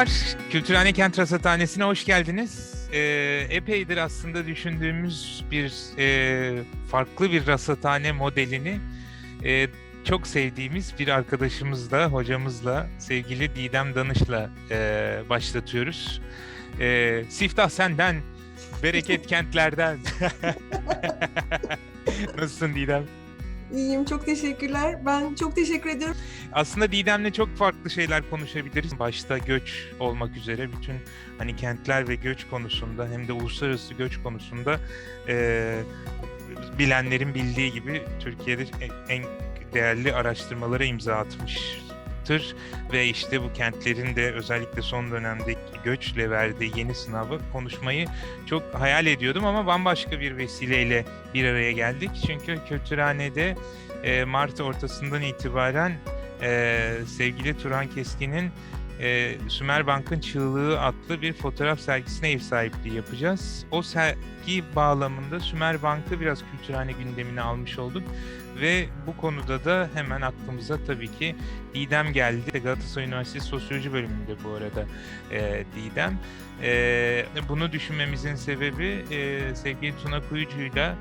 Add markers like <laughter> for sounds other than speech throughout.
Merhabalar, Kültürhane Kent Rasathanesi'ne hoş geldiniz. Ee, epeydir aslında düşündüğümüz bir e, farklı bir rasathane modelini e, çok sevdiğimiz bir arkadaşımızla, hocamızla, sevgili Didem Danış'la e, başlatıyoruz. E, Siftah senden, bereket <laughs> kentlerden. <laughs> Nasılsın Didem? İyiyim, çok teşekkürler. Ben çok teşekkür ediyorum. Aslında Didem'le çok farklı şeyler konuşabiliriz. Başta göç olmak üzere bütün hani kentler ve göç konusunda hem de uluslararası göç konusunda e, bilenlerin bildiği gibi Türkiye'de en değerli araştırmalara imza atmıştır ve işte bu kentlerin de özellikle son dönemdeki göçle verdiği yeni sınavı konuşmayı çok hayal ediyordum ama bambaşka bir vesileyle bir araya geldik. Çünkü Kültürhane'de e, Mart ortasından itibaren e, sevgili Turan Keskin'in e, Sümer Bank'ın Çığlığı adlı bir fotoğraf sergisine ev sahipliği yapacağız. O sergi bağlamında Sümer Bank'ı biraz kültürhane gündemine almış olduk ve bu konuda da hemen aklımıza tabii ki Didem geldi. Galatasaray Üniversitesi Sosyoloji bölümünde bu arada e, Didem. E, bunu düşünmemizin sebebi e, sevgili Tuna Kuyucu'yla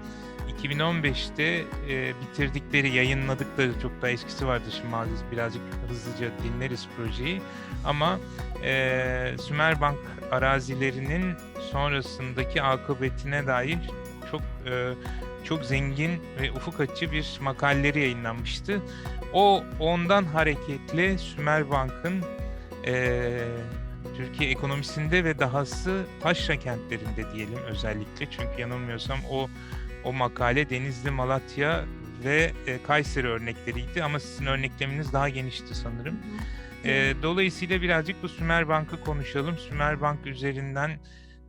2015'te e, bitirdikleri, yayınladıkları çok da eskisi vardı şimdi maalesef birazcık hızlıca dinleriz projeyi. Ama e, Sümerbank arazilerinin sonrasındaki akıbetine dair çok e, çok zengin ve ufuk açıcı bir makaleleri yayınlanmıştı. O ondan hareketle Sümerbank'ın e, Türkiye ekonomisinde ve dahası taşra kentlerinde diyelim özellikle çünkü yanılmıyorsam o o makale Denizli, Malatya ve e, Kayseri örnekleriydi ama sizin örnekleminiz daha genişti sanırım. E, dolayısıyla birazcık bu Sümer Bank'ı konuşalım. Sümer Bank üzerinden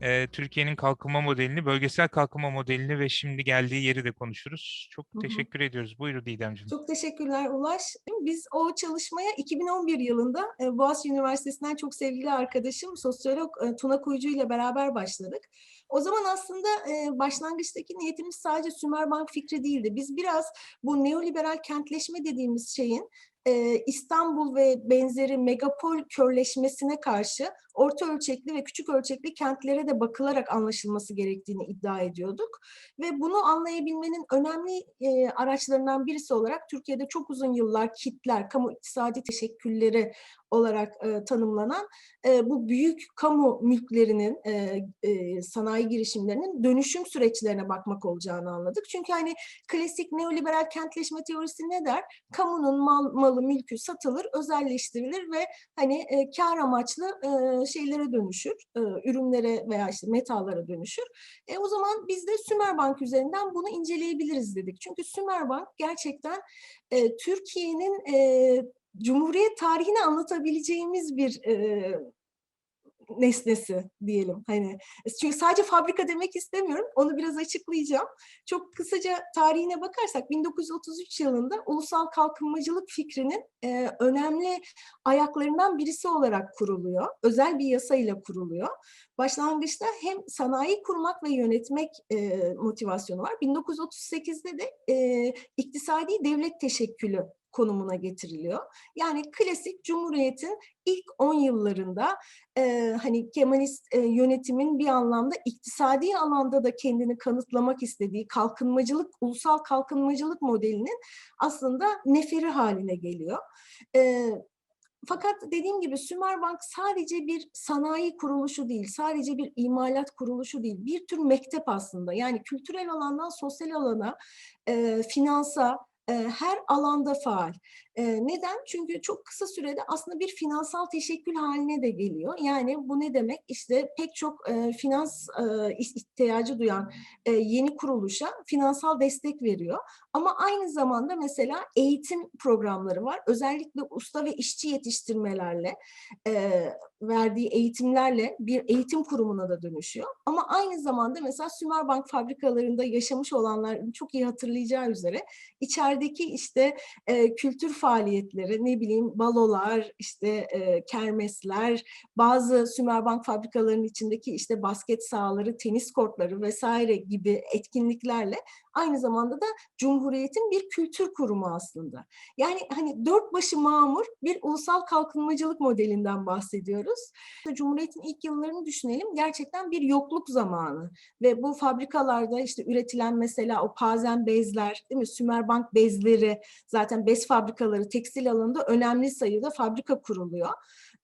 e, Türkiye'nin kalkınma modelini, bölgesel kalkınma modelini ve şimdi geldiği yeri de konuşuruz. Çok Hı hı. teşekkür ediyoruz. Buyurun Didemciğim. Çok teşekkürler Ulaş. Biz o çalışmaya 2011 yılında e, Boğaziçi Üniversitesi'nden çok sevgili arkadaşım sosyolog e, Tuna Kuyucu ile beraber başladık. O zaman aslında e, başlangıçtaki niyetimiz sadece Sümerbank fikri değildi. Biz biraz bu neoliberal kentleşme dediğimiz şeyin e, İstanbul ve benzeri megapol körleşmesine karşı orta ölçekli ve küçük ölçekli kentlere de bakılarak anlaşılması gerektiğini iddia ediyorduk. Ve bunu anlayabilmenin önemli e, araçlarından birisi olarak Türkiye'de çok uzun yıllar kitler, kamu iktisadi teşekkülleri olarak e, tanımlanan e, bu büyük kamu mülklerinin, e, e, sanayi girişimlerinin dönüşüm süreçlerine bakmak olacağını anladık. Çünkü hani klasik neoliberal kentleşme teorisi ne der? Kamunun mal, malı, mülkü satılır, özelleştirilir ve hani e, kar amaçlı e, şeylere dönüşür, e, ürünlere veya işte metallara dönüşür. E, o zaman biz de Sümerbank üzerinden bunu inceleyebiliriz dedik. Çünkü Sümerbank gerçekten e, Türkiye'nin e, Cumhuriyet tarihini anlatabileceğimiz bir e, nesnesi diyelim. Hani çünkü sadece fabrika demek istemiyorum. Onu biraz açıklayacağım. Çok kısaca tarihine bakarsak 1933 yılında ulusal kalkınmacılık fikrinin e, önemli ayaklarından birisi olarak kuruluyor. Özel bir yasayla kuruluyor. Başlangıçta hem sanayi kurmak ve yönetmek e, motivasyonu var. 1938'de de e, iktisadi devlet teşekkülü konumuna getiriliyor. Yani klasik Cumhuriyet'in ilk 10 yıllarında e, hani Kemalist e, yönetimin bir anlamda iktisadi alanda da kendini kanıtlamak istediği kalkınmacılık, ulusal kalkınmacılık modelinin aslında neferi haline geliyor. E, fakat dediğim gibi Sümerbank sadece bir sanayi kuruluşu değil, sadece bir imalat kuruluşu değil, bir tür mektep aslında. Yani kültürel alandan sosyal alana, e, finansa, her alanda faal. Neden? Çünkü çok kısa sürede aslında bir finansal teşekkül haline de geliyor. Yani bu ne demek? İşte pek çok finans ihtiyacı duyan yeni kuruluşa finansal destek veriyor. Ama aynı zamanda mesela eğitim programları var. Özellikle usta ve işçi yetiştirmelerle verdiği eğitimlerle bir eğitim kurumuna da dönüşüyor. Ama aynı zamanda mesela Sümerbank fabrikalarında yaşamış olanlar çok iyi hatırlayacağı üzere içerideki işte kültür faaliyetleri faaliyetleri, ne bileyim balolar, işte e, kermesler, bazı Sümerbank fabrikalarının içindeki işte basket sahaları, tenis kortları vesaire gibi etkinliklerle aynı zamanda da Cumhuriyet'in bir kültür kurumu aslında. Yani hani dört başı mamur bir ulusal kalkınmacılık modelinden bahsediyoruz. Cumhuriyet'in ilk yıllarını düşünelim. Gerçekten bir yokluk zamanı ve bu fabrikalarda işte üretilen mesela o pazen bezler, değil mi? Sümerbank bezleri, zaten bez fabrikaları tekstil alanında önemli sayıda fabrika kuruluyor.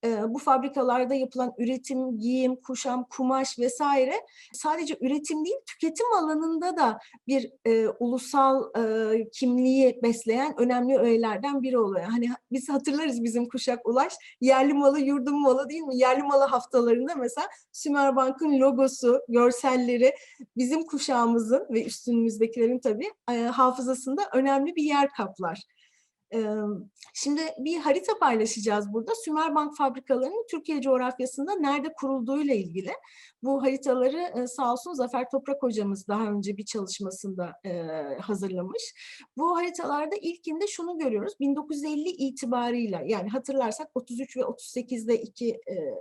Ee, bu fabrikalarda yapılan üretim, giyim, kuşam, kumaş vesaire sadece üretim değil tüketim alanında da bir e, ulusal e, kimliği besleyen önemli öğelerden biri oluyor. Hani biz hatırlarız bizim kuşak Ulaş yerli malı yurdum malı değil mi? Yerli malı haftalarında mesela Sümerbank'ın logosu, görselleri bizim kuşağımızın ve üstünümüzdekilerin tabii e, hafızasında önemli bir yer kaplar. Şimdi bir harita paylaşacağız burada. Sümerbank fabrikalarının Türkiye coğrafyasında nerede kurulduğuyla ilgili. Bu haritaları sağ olsun Zafer Toprak hocamız daha önce bir çalışmasında hazırlamış. Bu haritalarda ilkinde şunu görüyoruz. 1950 itibarıyla yani hatırlarsak 33 ve 38'de iki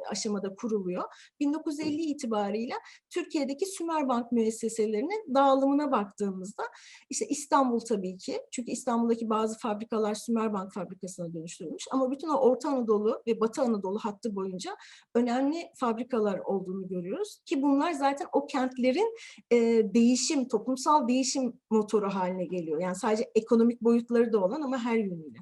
aşamada kuruluyor. 1950 itibarıyla Türkiye'deki Sümerbank müesseselerinin dağılımına baktığımızda işte İstanbul tabii ki çünkü İstanbul'daki bazı fabrikalar Sümerbank fabrikasına dönüştürülmüş ama bütün o Orta Anadolu ve Batı Anadolu hattı boyunca önemli fabrikalar olduğunu görüyoruz ki bunlar zaten o kentlerin e, değişim, toplumsal değişim motoru haline geliyor. Yani sadece ekonomik boyutları da olan ama her yönüyle.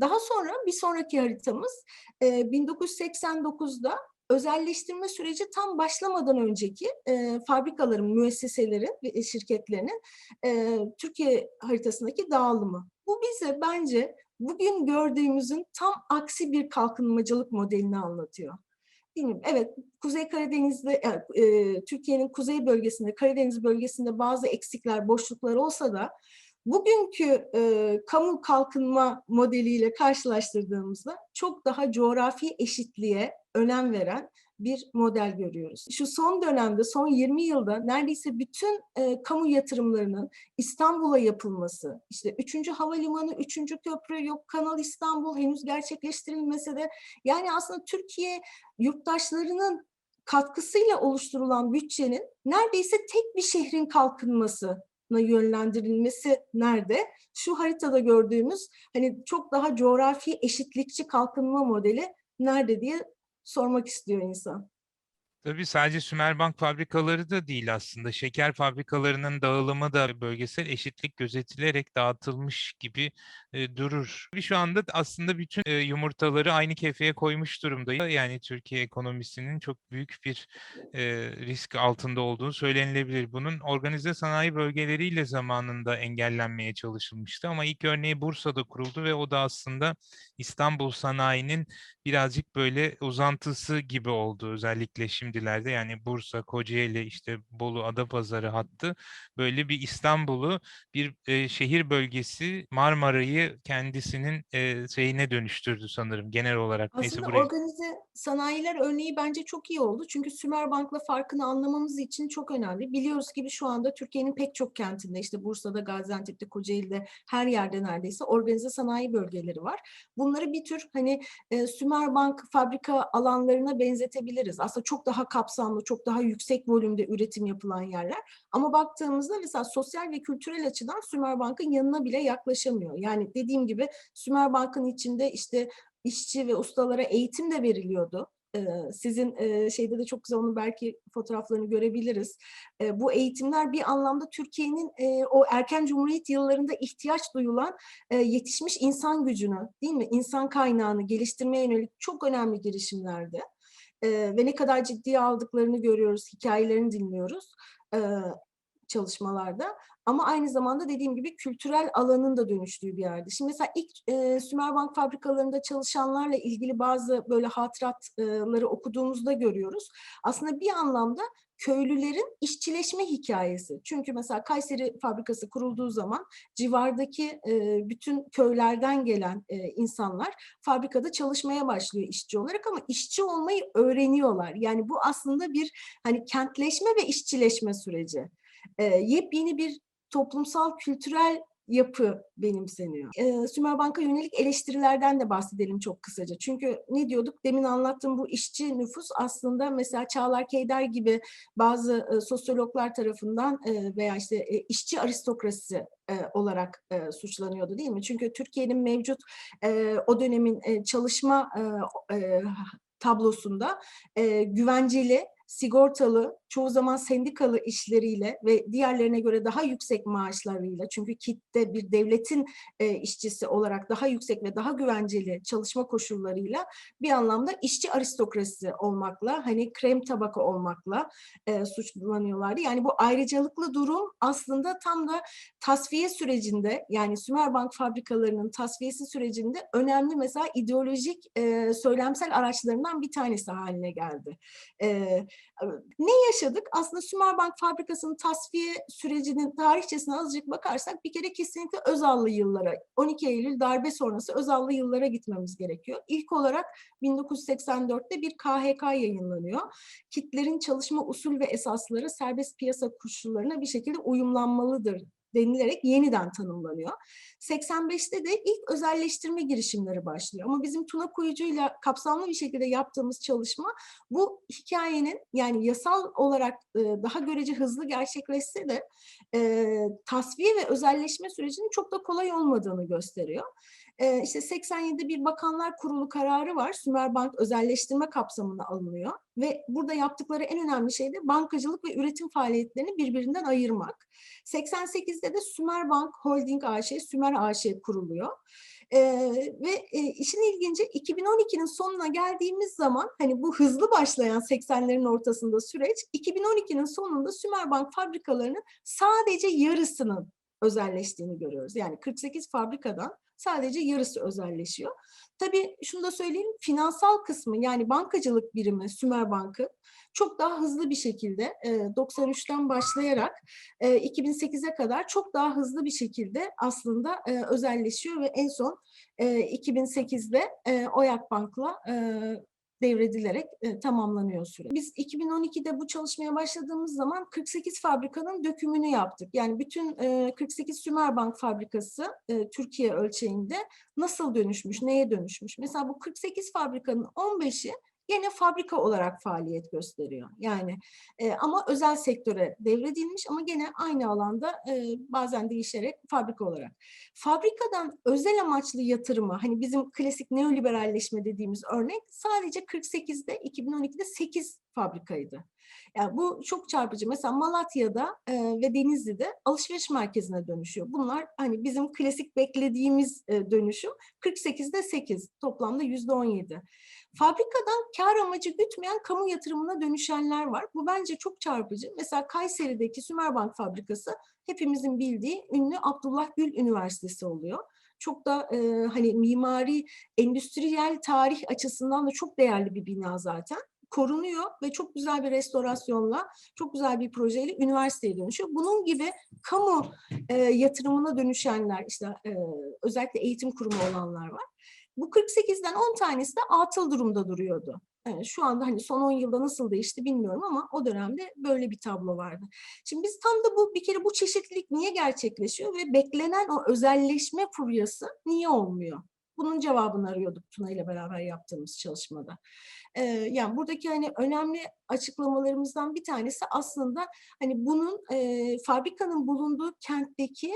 Daha sonra bir sonraki haritamız e, 1989'da özelleştirme süreci tam başlamadan önceki e, fabrikaların, müesseselerin ve şirketlerinin e, Türkiye haritasındaki dağılımı. Bu bize bence bugün gördüğümüzün tam aksi bir kalkınmacılık modelini anlatıyor. Mi? Evet, Kuzey Karadeniz'de, e, Türkiye'nin kuzey bölgesinde, Karadeniz bölgesinde bazı eksikler, boşluklar olsa da bugünkü e, kamu kalkınma modeliyle karşılaştırdığımızda çok daha coğrafi eşitliğe önem veren bir model görüyoruz. Şu son dönemde, son 20 yılda neredeyse bütün e, kamu yatırımlarının İstanbul'a yapılması, işte 3. Havalimanı, 3. Köprü, yok Kanal İstanbul henüz gerçekleştirilmese de yani aslında Türkiye yurttaşlarının katkısıyla oluşturulan bütçenin neredeyse tek bir şehrin kalkınması yönlendirilmesi nerede? Şu haritada gördüğümüz hani çok daha coğrafi eşitlikçi kalkınma modeli nerede diye sormak istiyor insan. Tabii sadece Sümerbank fabrikaları da değil aslında. Şeker fabrikalarının dağılımı da bölgesel eşitlik gözetilerek dağıtılmış gibi e, durur. Şu anda aslında bütün e, yumurtaları aynı kefeye koymuş durumda. Yani Türkiye ekonomisinin çok büyük bir e, risk altında olduğunu söylenilebilir. Bunun organize sanayi bölgeleriyle zamanında engellenmeye çalışılmıştı ama ilk örneği Bursa'da kuruldu ve o da aslında İstanbul sanayinin birazcık böyle uzantısı gibi oldu özellikle şimdilerde yani Bursa, Kocaeli, işte Bolu, Adapazarı hattı böyle bir İstanbul'u bir e, şehir bölgesi Marmara'yı kendisinin e, şeyine dönüştürdü sanırım genel olarak. Aslında Neyse burayı... organize sanayiler örneği bence çok iyi oldu. Çünkü Sümerbank'la farkını anlamamız için çok önemli. Biliyoruz gibi şu anda Türkiye'nin pek çok kentinde işte Bursa'da, Gaziantep'te, Kocaeli'de her yerde neredeyse organize sanayi bölgeleri var. Bunları bir tür hani e, Sümerbank fabrika alanlarına benzetebiliriz. Aslında çok daha kapsamlı, çok daha yüksek volümde üretim yapılan yerler. Ama baktığımızda mesela sosyal ve kültürel açıdan Sümerbank'ın yanına bile yaklaşamıyor. Yani dediğim gibi Sümerbank'ın içinde işte işçi ve ustalara eğitim de veriliyordu. Sizin şeyde de çok güzel onun belki fotoğraflarını görebiliriz. Bu eğitimler bir anlamda Türkiye'nin o erken cumhuriyet yıllarında ihtiyaç duyulan yetişmiş insan gücünü değil mi? İnsan kaynağını geliştirmeye yönelik çok önemli girişimlerdi. Ve ne kadar ciddiye aldıklarını görüyoruz, hikayelerini dinliyoruz çalışmalarda. Ama aynı zamanda dediğim gibi kültürel alanın da dönüştüğü bir yerdi. Şimdi mesela ilk e, Sümerbank fabrikalarında çalışanlarla ilgili bazı böyle hatıratları okuduğumuzda görüyoruz. Aslında bir anlamda köylülerin işçileşme hikayesi. Çünkü mesela Kayseri fabrikası kurulduğu zaman civardaki e, bütün köylerden gelen e, insanlar fabrikada çalışmaya başlıyor işçi olarak ama işçi olmayı öğreniyorlar. Yani bu aslında bir hani kentleşme ve işçileşme süreci. E, yepyeni bir toplumsal kültürel yapı benimseniyor. E, Sümerbank'a yönelik eleştirilerden de bahsedelim çok kısaca. Çünkü ne diyorduk? Demin anlattığım bu işçi nüfus aslında mesela Çağlar Keyder gibi bazı e, sosyologlar tarafından e, veya işte e, işçi aristokrasi e, olarak e, suçlanıyordu değil mi? Çünkü Türkiye'nin mevcut e, o dönemin e, çalışma e, e, tablosunda e, güvenceli, sigortalı, çoğu zaman sendikalı işleriyle ve diğerlerine göre daha yüksek maaşlarıyla çünkü kitle bir devletin e, işçisi olarak daha yüksek ve daha güvenceli çalışma koşullarıyla bir anlamda işçi aristokrasi olmakla hani krem tabaka olmakla e, suçlanıyorlardı. Yani bu ayrıcalıklı durum aslında tam da tasfiye sürecinde yani Sümerbank fabrikalarının tasfiyesi sürecinde önemli mesela ideolojik e, söylemsel araçlarından bir tanesi haline geldi. E, ne yaşadık? Aslında Sümerbank fabrikasının tasfiye sürecinin tarihçesine azıcık bakarsak bir kere kesinlikle Özallı yıllara, 12 Eylül darbe sonrası Özallı yıllara gitmemiz gerekiyor. İlk olarak 1984'te bir KHK yayınlanıyor. Kitlerin çalışma usul ve esasları serbest piyasa koşullarına bir şekilde uyumlanmalıdır denilerek yeniden tanımlanıyor. 85'te de ilk özelleştirme girişimleri başlıyor. Ama bizim Tuna Kuyucu'yla kapsamlı bir şekilde yaptığımız çalışma bu hikayenin yani yasal olarak e, daha görece hızlı gerçekleşse de e, tasfiye ve özelleşme sürecinin çok da kolay olmadığını gösteriyor. E, işte 87'de bir Bakanlar Kurulu kararı var. Sümerbank özelleştirme kapsamına alınıyor ve burada yaptıkları en önemli şey de bankacılık ve üretim faaliyetlerini birbirinden ayırmak. 88'de de Sümerbank Holding AŞ, Sümer AŞ kuruluyor. Ee, ve e, işin ilginci 2012'nin sonuna geldiğimiz zaman hani bu hızlı başlayan 80'lerin ortasında süreç 2012'nin sonunda Sümerbank fabrikalarının sadece yarısının özelleştiğini görüyoruz. Yani 48 fabrikadan sadece yarısı özelleşiyor. Tabii şunu da söyleyeyim, finansal kısmı yani bankacılık birimi Sümer Bankı çok daha hızlı bir şekilde 93'ten başlayarak 2008'e kadar çok daha hızlı bir şekilde aslında özelleşiyor ve en son 2008'de Oyak Bank'la devredilerek e, tamamlanıyor süre. Biz 2012'de bu çalışmaya başladığımız zaman 48 fabrikanın dökümünü yaptık. Yani bütün e, 48 Sümerbank fabrikası e, Türkiye ölçeğinde nasıl dönüşmüş, neye dönüşmüş? Mesela bu 48 fabrikanın 15'i gene fabrika olarak faaliyet gösteriyor. Yani e, ama özel sektöre devredilmiş ama gene aynı alanda e, bazen değişerek fabrika olarak. Fabrikadan özel amaçlı yatırıma hani bizim klasik neoliberalleşme dediğimiz örnek sadece 48'de 2012'de 8 fabrikaydı. Yani bu çok çarpıcı. Mesela Malatya'da e, ve Denizli'de alışveriş merkezine dönüşüyor. Bunlar hani bizim klasik beklediğimiz e, dönüşüm 48'de 8 toplamda yüzde 17. Fabrikadan kar amacı gütmeyen kamu yatırımına dönüşenler var. Bu bence çok çarpıcı. Mesela Kayseri'deki Sümerbank fabrikası hepimizin bildiği ünlü Abdullah Gül Üniversitesi oluyor. Çok da e, hani mimari, endüstriyel tarih açısından da çok değerli bir bina zaten korunuyor ve çok güzel bir restorasyonla, çok güzel bir projeyle üniversiteye dönüşüyor. Bunun gibi kamu e, yatırımına dönüşenler, işte e, özellikle eğitim kurumu olanlar var. Bu 48'den 10 tanesi de atıl durumda duruyordu. Yani şu anda hani son 10 yılda nasıl değişti bilmiyorum ama o dönemde böyle bir tablo vardı. Şimdi biz tam da bu bir kere bu çeşitlilik niye gerçekleşiyor ve beklenen o özelleşme furyası niye olmuyor? Bunun cevabını arıyorduk Tuna ile beraber yaptığımız çalışmada. Ee, yani buradaki hani önemli açıklamalarımızdan bir tanesi aslında hani bunun e, fabrikanın bulunduğu kentteki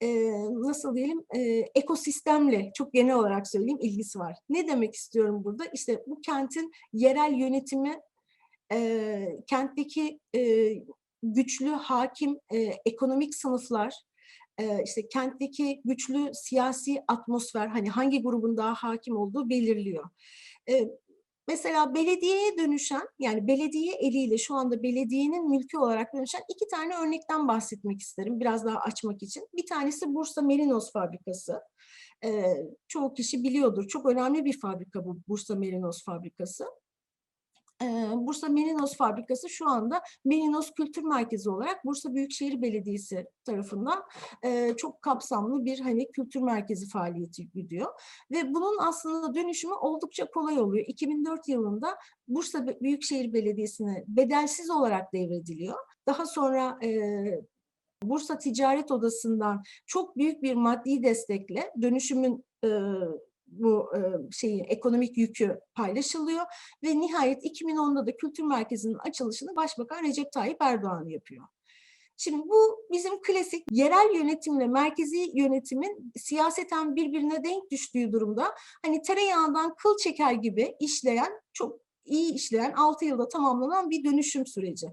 e, nasıl diyelim e, ekosistemle çok genel olarak söyleyeyim ilgisi var. Ne demek istiyorum burada? İşte bu kentin yerel yönetimi, e, kentteki e, güçlü hakim e, ekonomik sınıflar, işte kentteki güçlü siyasi atmosfer hani hangi grubun daha hakim olduğu belirliyor. Mesela belediyeye dönüşen yani belediye eliyle şu anda belediyenin mülkü olarak dönüşen iki tane örnekten bahsetmek isterim biraz daha açmak için. Bir tanesi Bursa Merinos Fabrikası. Ee, çoğu kişi biliyordur. Çok önemli bir fabrika bu Bursa Merinos Fabrikası. Bursa Merinos Fabrikası şu anda Merinos Kültür Merkezi olarak Bursa Büyükşehir Belediyesi tarafından çok kapsamlı bir hani kültür merkezi faaliyeti gidiyor. Ve bunun aslında dönüşümü oldukça kolay oluyor. 2004 yılında Bursa Büyükşehir Belediyesi'ne bedelsiz olarak devrediliyor. Daha sonra Bursa Ticaret Odası'ndan çok büyük bir maddi destekle dönüşümün bu şeyi ekonomik yükü paylaşılıyor ve nihayet 2010'da da kültür merkezinin açılışını Başbakan Recep Tayyip Erdoğan yapıyor. Şimdi bu bizim klasik yerel yönetimle merkezi yönetimin siyaseten birbirine denk düştüğü durumda hani tereyağından kıl çeker gibi işleyen çok iyi işleyen 6 yılda tamamlanan bir dönüşüm süreci.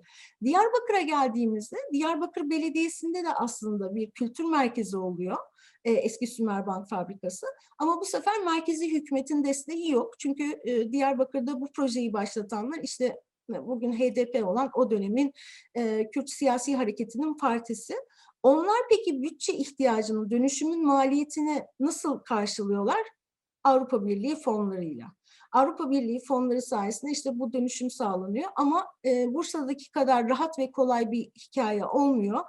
Diyarbakır'a geldiğimizde Diyarbakır Belediyesi'nde de aslında bir kültür merkezi oluyor. E, Eski Sümerbank Fabrikası. Ama bu sefer merkezi hükümetin desteği yok. Çünkü e, Diyarbakır'da bu projeyi başlatanlar işte bugün HDP olan o dönemin e, Kürt siyasi hareketinin partisi. Onlar peki bütçe ihtiyacını, dönüşümün maliyetini nasıl karşılıyorlar? Avrupa Birliği fonlarıyla. Avrupa Birliği fonları sayesinde işte bu dönüşüm sağlanıyor ama e, Bursa'daki kadar rahat ve kolay bir hikaye olmuyor.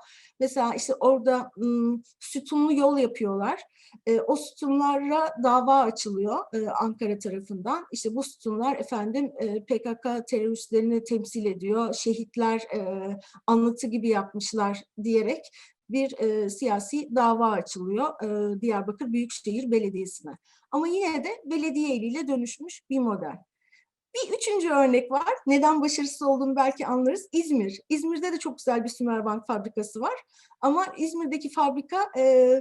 Mesela işte orada m, sütunlu yol yapıyorlar. E, o sütunlara dava açılıyor e, Ankara tarafından. İşte bu sütunlar efendim e, PKK teröristlerini temsil ediyor. Şehitler e, anlatı gibi yapmışlar diyerek bir e, siyasi dava açılıyor e, Diyarbakır Büyükşehir Belediyesi'ne. Ama yine de belediye eliyle dönüşmüş bir model. Bir üçüncü örnek var. Neden başarısız olduğunu belki anlarız. İzmir. İzmir'de de çok güzel bir Sümerbank fabrikası var. Ama İzmir'deki fabrika e,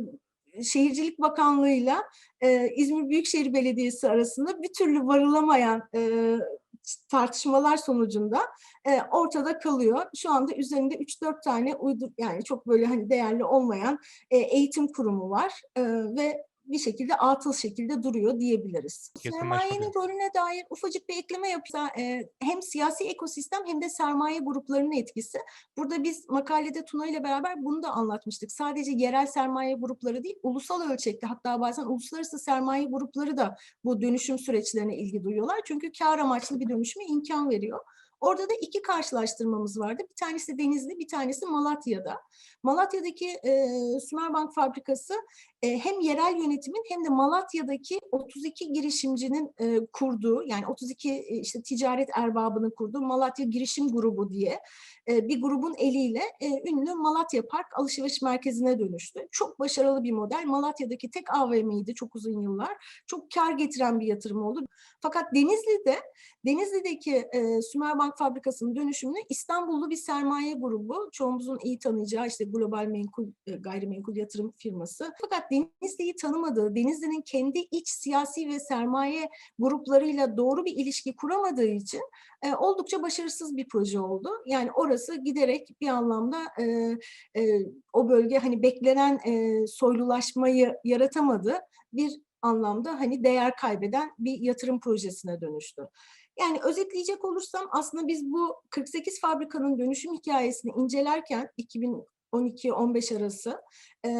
Şehircilik Bakanlığı'yla e, İzmir Büyükşehir Belediyesi arasında bir türlü varılamayan e, tartışmalar sonucunda e, ortada kalıyor. Şu anda üzerinde 3-4 tane uydu yani çok böyle hani değerli olmayan e, eğitim kurumu var e, ve bir şekilde atıl şekilde duruyor diyebiliriz. Sermayenin rolüne dair ufacık bir ekleme yapsa e, hem siyasi ekosistem hem de sermaye gruplarının etkisi. Burada biz makalede Tuna ile beraber bunu da anlatmıştık. Sadece yerel sermaye grupları değil, ulusal ölçekte hatta bazen uluslararası sermaye grupları da bu dönüşüm süreçlerine ilgi duyuyorlar. Çünkü kar amaçlı bir dönüşüme imkan veriyor. Orada da iki karşılaştırmamız vardı. Bir tanesi Denizli, bir tanesi Malatya'da. Malatya'daki e, Sümerbank fabrikası e, hem yerel yönetimin hem de Malatya'daki 32 girişimcinin e, kurduğu yani 32 e, işte ticaret erbabının kurduğu Malatya Girişim Grubu diye e, bir grubun eliyle e, ünlü Malatya Park alışveriş merkezine dönüştü. Çok başarılı bir model. Malatya'daki tek AVM'ydi çok uzun yıllar. Çok kar getiren bir yatırım oldu. Fakat Denizli'de Denizli'deki e, Sümerbank fabrikasının dönüşümünü İstanbullu bir sermaye grubu, çoğumuzun iyi tanıyacağı işte global menkul, e, gayrimenkul yatırım firması. Fakat Denizli'yi tanımadığı, Denizli'nin kendi iç siyasi ve sermaye gruplarıyla doğru bir ilişki kuramadığı için e, oldukça başarısız bir proje oldu. Yani orası giderek bir anlamda e, e, o bölge hani beklenen e, soylulaşmayı yaratamadı. Bir anlamda hani değer kaybeden bir yatırım projesine dönüştü. Yani özetleyecek olursam aslında biz bu 48 fabrikanın dönüşüm hikayesini incelerken 2012-15 arası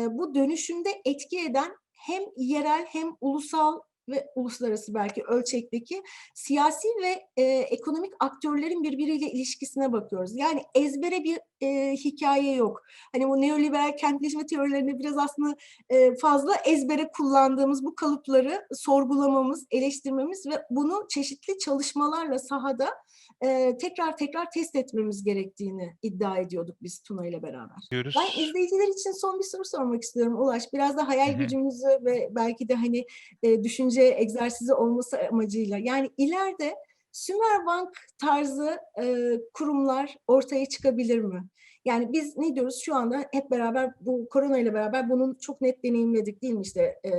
bu dönüşümde etki eden hem yerel hem ulusal ve uluslararası belki ölçekteki siyasi ve e, ekonomik aktörlerin birbiriyle ilişkisine bakıyoruz. Yani ezbere bir e, hikaye yok. Hani bu neoliberal kentleşme teorilerinde biraz aslında e, fazla ezbere kullandığımız bu kalıpları sorgulamamız, eleştirmemiz ve bunu çeşitli çalışmalarla sahada e, tekrar tekrar test etmemiz gerektiğini iddia ediyorduk biz Tuna ile beraber. diyoruz. Ben izleyiciler için son bir soru sormak istiyorum Ulaş. Biraz da hayal Hı hı. gücümüzü ve belki de hani e, düşünce egzersizi olması amacıyla. Yani ileride Sümerbank tarzı e, kurumlar ortaya çıkabilir mi? Yani biz ne diyoruz şu anda hep beraber bu korona ile beraber bunun çok net deneyimledik değil mi işte e,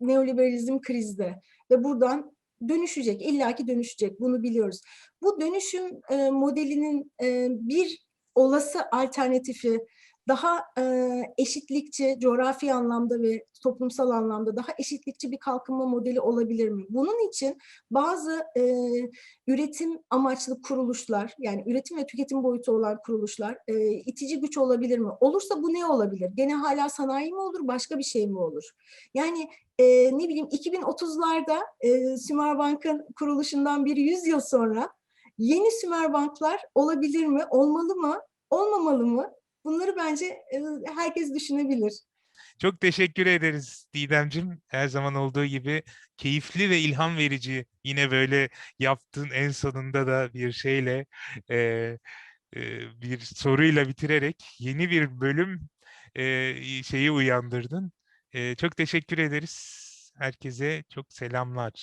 neoliberalizm krizde ve buradan dönüşecek illaki dönüşecek bunu biliyoruz. Bu dönüşüm e, modelinin e, bir olası alternatifi daha e, eşitlikçi, coğrafi anlamda ve toplumsal anlamda daha eşitlikçi bir kalkınma modeli olabilir mi? Bunun için bazı e, üretim amaçlı kuruluşlar, yani üretim ve tüketim boyutu olan kuruluşlar e, itici güç olabilir mi? Olursa bu ne olabilir? Gene hala sanayi mi olur, başka bir şey mi olur? Yani e, ne bileyim 2030'larda e, Sümerbank'ın kuruluşundan bir 100 yıl sonra yeni Sümerbanklar olabilir mi, olmalı mı, olmamalı mı? Bunları bence e, herkes düşünebilir. Çok teşekkür ederiz Didemcim. Her zaman olduğu gibi keyifli ve ilham verici. Yine böyle yaptığın en sonunda da bir şeyle e, e, bir soruyla bitirerek yeni bir bölüm eee, şeyi uyandırdın. Eee, çok teşekkür ederiz. Herkese çok selamlar.